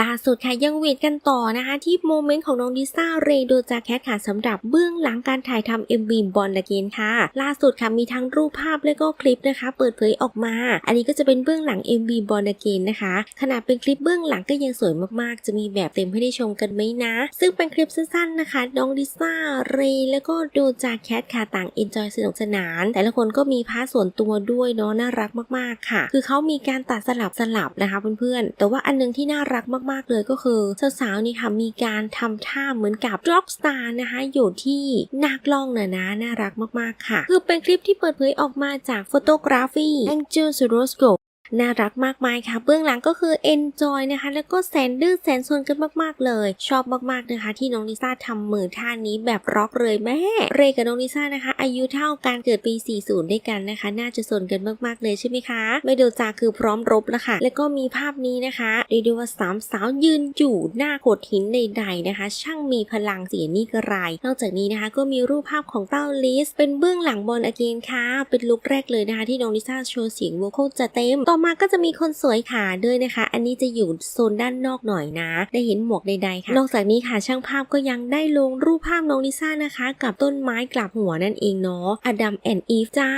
ล่าสุดค่ะยังเวทกันต่อนะคะ ที่โมเมนต์ของน้องดิซ่าเรโดจาแคทค่ะสำหรับเบื้องหลังการถ่ายทำ MV บอลละเกนค่ะ ล่าสุดค่ะมีทั้งรูปภาพและก็คลิปนะคะ เปิดเผยออกมา อันนี้ก็จะเป็นเบื้องหลัง MV บอลละเกนนะคะ ขนาดเป็นคลิปเบื้องหลังก็ยังสวยมากๆ จะมีแบบเต็มให้ได้ชมกันไหมนะ ซึ่งเป็นคลิปสั้นๆนะคะ น้องดิซ่าเรแล้วก็โดจาแคทค่ะต่างเอนจอยสนุกสนาน แต่ละคนก็มีพาร์ทส่วนตัวด้วยเนาะน่ารักมากๆค่ะ คือเขามีการตัดสลับสลับนะคะเพื่อนๆแต่ว่าอันหนึงที่น่ารักมากๆเลยก็คือสาวๆนี่ค่ะมีการทำท่าเหมือนกับร็อกสตาร์นะคะอยู่ที่หน้ากล้องนะนะน่ารักมากๆค่ะ คือเป็นคลิปที่เปิดเผยออกมาจาก Photography Angel s u r o s c o p น่ารักมากมายค่ะ เบื้องหลังก็คือ enjoy นะคะ แล้วก็แสนดื้อแสนซนกันมากๆเลย ชอบมากๆนะคะ ที่น้องลิซ่าทำมือท่านี้แบบร็อกเลยแม่ เรกับน้องลิซ่านะคะ อายุเท่าการเกิดปี 40 ด้วยกันนะคะ น่าจะซนกันมากๆเลยใช่ไหมคะไม่เดูจาคือพร้อมรบแล้วค่ะ แล้วก็มีภาพนี้นะคะเรียกได้ว่าสามสาวยืนอยู่หน้าโขดหินใดๆนะคะ ช่างมีพลังเสียนี่กระไร นอกจากนี้นะคะ ก็มีรูปภาพของเต้าลิส เป็นเบื้องหลังบอลอเกนค่ะ เป็นลุคแรกเลยนะคะ ที่น้องลิซ่าโชว์เสียงโวคอลจะเต็มต่อมาก็จะมีคนสวยขาด้วยนะคะ อันนี้จะอยู่โซนด้านนอกหน่อยนะ ได้เห็นหมวกใดๆค่ะ นอกจากนี้ค่ะช่างภาพก็ยังได้ลงรูปภาพน้องลิซ่านะคะ กับต้นไม้กลับหัวนั่นเองเนาะอดัมแอนอีฟจ้า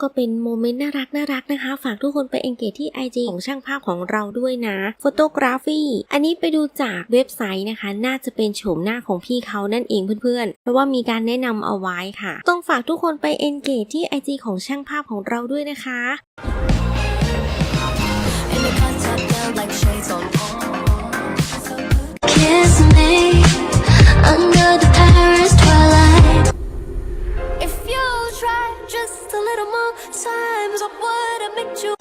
ก็เป็นโมเมนต์น่ารักน่ารักนะคะ ฝากทุกคนไปเอนเกจที่ IG ของช่างภาพของเราด้วยนะ Photography อันนี้ไปดูจากเว็บไซต์นะคะ น่าจะเป็นโฉมหน้าของพี่เขานั่นเองเพื่อนๆ เพราะว่ามีการแนะนำเอาไว้ค่ะ ต้องฝากทุกคนไปเอนเกจที่ IG ของช่างภาพของเราด้วยนะคะ just a little more times I would have made you